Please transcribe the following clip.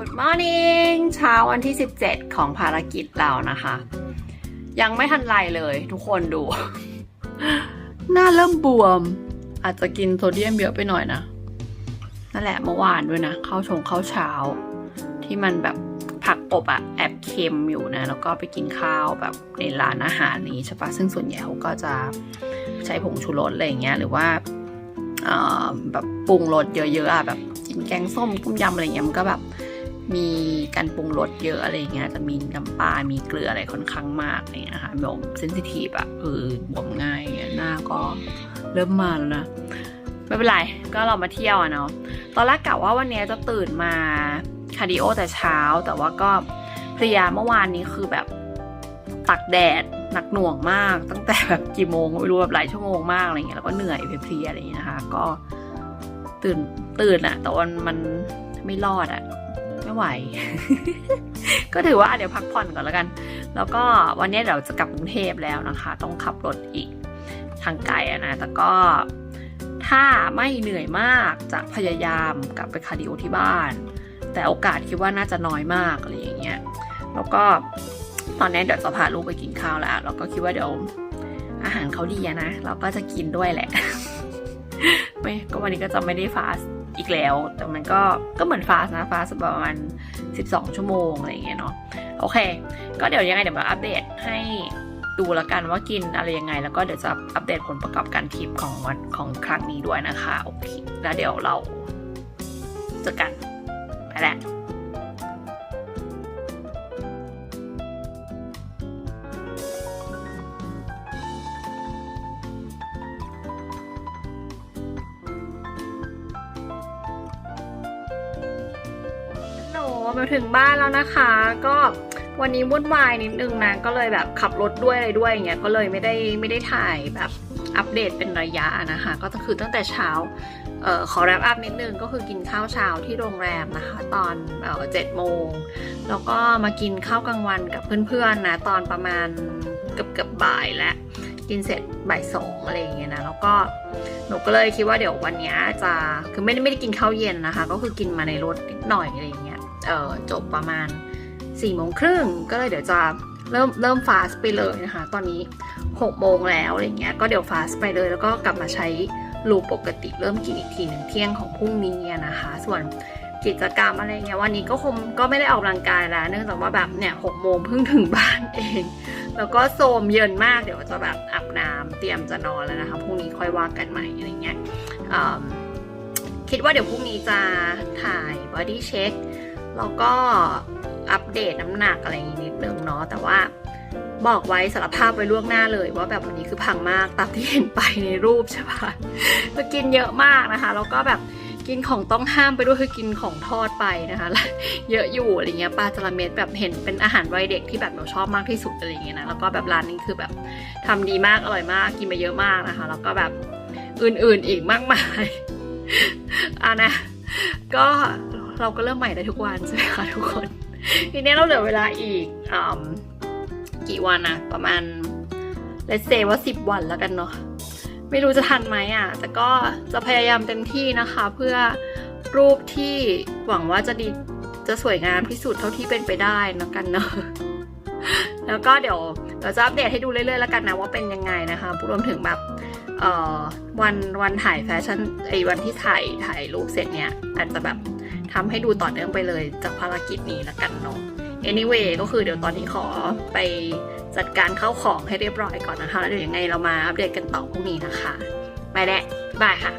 Good morning เช้าวันที่ 17 ของภารกิจเรานะคะ ยังไม่ทันไรเลยทุกคนดู หน้าเริ่มบวม อาจจะกินโซเดียมเยอะไปหน่อยนะ นั่นแหละเมื่อวานด้วยนะข้าวชงข้าวเช้า ที่มันแบบผักอบอะแอบเค็มอยู่นะ แล้วก็ไปกินข้าวแบบในร้านอาหารนี้ใช่ปะซึ่งส่วนใหญ่เขาก็จะใช้ผงชูรสอะไรอย่างเงี้ยหรือว่าแบบปรุงรสเยอะๆอะแบบกินแกงส้มต้มยำอะไรเงี้ยมันก็แบบ มีการปรุงรสเยอะอะไรเงี้ยจะมีน้ำปลา มีเกลืออะไรค่อนข้างมากเงี้ยนะคะแบบเซนซิทีฟอะเออบวมง่ายหน้าก็เริ่มมาแล้วนะไม่เป็นไร ก็เรามาเที่ยวอะเนาะตอนแรกกะว่าวันนี้จะตื่นมาคาร์ดิโอแต่เช้า แต่ว่าก็พลียเมื่อวานนี้คือแบบตักแดดหนักหน่วงมาก ตั้งแต่แบบกี่โมงไม่รู้แบบหลายชั่วโมงมากอะไรเงี้ยแล้วก็เหนื่อยเพลียอะไรเงี้ยนะคะ ก็ตื่นตื่นอะแต่วันมันไม่รอดอะ ไม่ไหว ก็ถือว่าเดี๋ยวพักผ่อนก่อนแล้วกัน แล้วก็วันนี้เดี๋ยวจะกลับกรุงเทพแล้วนะคะ ต้องขับรถอีกทางไกลนะ แต่ก็ถ้าไม่เหนื่อยมากจะพยายามกลับไปคาร์ดิโอที่บ้าน แต่โอกาสคิดว่าน่าจะน้อยมากอะไรอย่างเงี้ย แล้วก็ตอนนี้เดี๋ยวจะพาลูกไปกินข้าวแล้วแล้วก็คิดว่าเดี๋ยวอาหารเขาดีนะ เราก็จะกินด้วยแหละ ไม่ก็วันนี้ก็จะไม่ได้ฟาสต์ อีกแล้ว แต่มันก็ก็เหมือนฟาสนะฟาสประมาณ 12 ชั่วโมงอะไรอย่างเงี้ยเนาะโอเค ก็เดี๋ยวยังไงเดี๋ยวมาอัปเดตให้ดูแล้วกันว่ากินอะไรยังไง แล้วก็เดี๋ยวจะอัปเดตผลประกอบการทริปของวันของครั้งนี้ด้วยนะคะโอเคแล้วเดี๋ยวเราเจอกัน มาถึงบ้านแล้วนะคะ ก็วันนี้วุ่นวายนิดนึงนะ ก็เลยแบบขับรถด้วยอะไรด้วยอย่างเงี้ย ก็เลยไม่ได้ไม่ได้ถ่ายแบบอัปเดตเป็นระยะนะคะ ก็คือตั้งแต่เช้าออขอแรปอัพนิดนึงก็คือกินข้าวเช้าที่โรงแรมนะคะ ตอนเจ็ดโมง แล้วก็มากินข้าวกลางวันกับเพื่อนๆนะตอนประมาณเกือบเกือบบ่ายแล้วกินเสร็จบ่ายสองอะไรอย่างเงี้ยนะแล้วก็หนูก็เลยคิดว่าเดี๋ยววันนี้จะคือไม่ได้ไม่ได้กินข้าวเย็นนะคะ ก็คือกินมาในรถนิดหน่อยอะไรอย่างเงี้ย จบประมาณ4ี่โมงครึ่งก็เลยเดี๋ยวจะเริ่มเริ่มฟาสไปเลยนะคะ ตอนนี้6โมงแล้วอะไรเงี้ยก็เดี๋ยวฟาสไปเลย แล้วก็กลับมาใช้รูปกติเริ่มกินอีกทีหนึ่งเที่ยงของพรุ่งนี้นะคะ ส่วนกิจกรรมอะไรเงี้ยวันนี้ก็คงก็ไม่ได้ออกกำลังกายแล้ว เนื่องจากว่าแบบเนี่ยหกโมงเพิ่งถึงบ้านเอง แล้วก็โซมเยินมากเดี๋ยวจะแบบอาบน้ำเตรียมจะนอนแล้วนะคะพรุ่งนี้ค่อยว่ากันใหม่อะไรเงี้ยคิดว่าเดี๋ยวพรุ่งนี้จะถ่ายบอดี้เช็ค แล้วก็อัปเดตน้ำหนักอะไรอย่างนี้นิดนึงเนาะแต่ว่าบอกไว้สารภาพไว้ล่วงหน้าเลยว่าแบบวันนี้คือพังมากตามที่เห็นไปในรูปใช่ปะก็กินเยอะมากนะคะแล้วก็แบบกินของต้องห้ามไปด้วยคือกินของทอดไปนะคะเยอะอยู่อะไรเงี้ยปลาจระเม็ดแบบเห็นเป็นอาหารวัยเด็กที่แบบเราชอบมากที่สุดอะไรเงี้ยนะแล้วก็แบบร้านนี้คือแบบทำดีมากอร่อยมากกินไปเยอะมากนะคะ แล้วก็แบบอื่นๆอีกมากมายอะนะก็ เราก็เริ่มใหม่ได้ทุกวันใช่ไหมคะทุกคน ทีนี้เราเหลือเวลาอีกอกี่วันอะประมาณเลสเซว่าสิบวันแล้วกันเนาะไม่รู้จะทันไหมอะแต่ก็จะพยายามเต็มที่นะคะ เพื่อรูปที่หวังว่าจะดีจะสวยงามที่สุดเท่าที่เป็นไปได้นะกันเนาะแล้วก็เดี๋ยวเราจะอัปเดตให้ดูเรื่อยๆแล้วกันนะว่าเป็นยังไงนะคะรวมถึงแบบเอ่อวันวันถ่ายแฟชั่นไอ้วันที่ถ่ายถ่ายรูปเสร็จเนี่ยอาจจะแบบ ทำให้ดูต่อเนื่องไปเลยจากภารกิจนี้ละกันเนาะ anyway ก็คือเดี๋ยวตอนนี้ขอไปจัดการเข้าของให้เรียบร้อยก่อนนะคะ แล้วเดี๋ยวยังไงเรามาอัปเดตกันต่อพรุ่งนี้นะคะ ไปแล้วบายค่ะ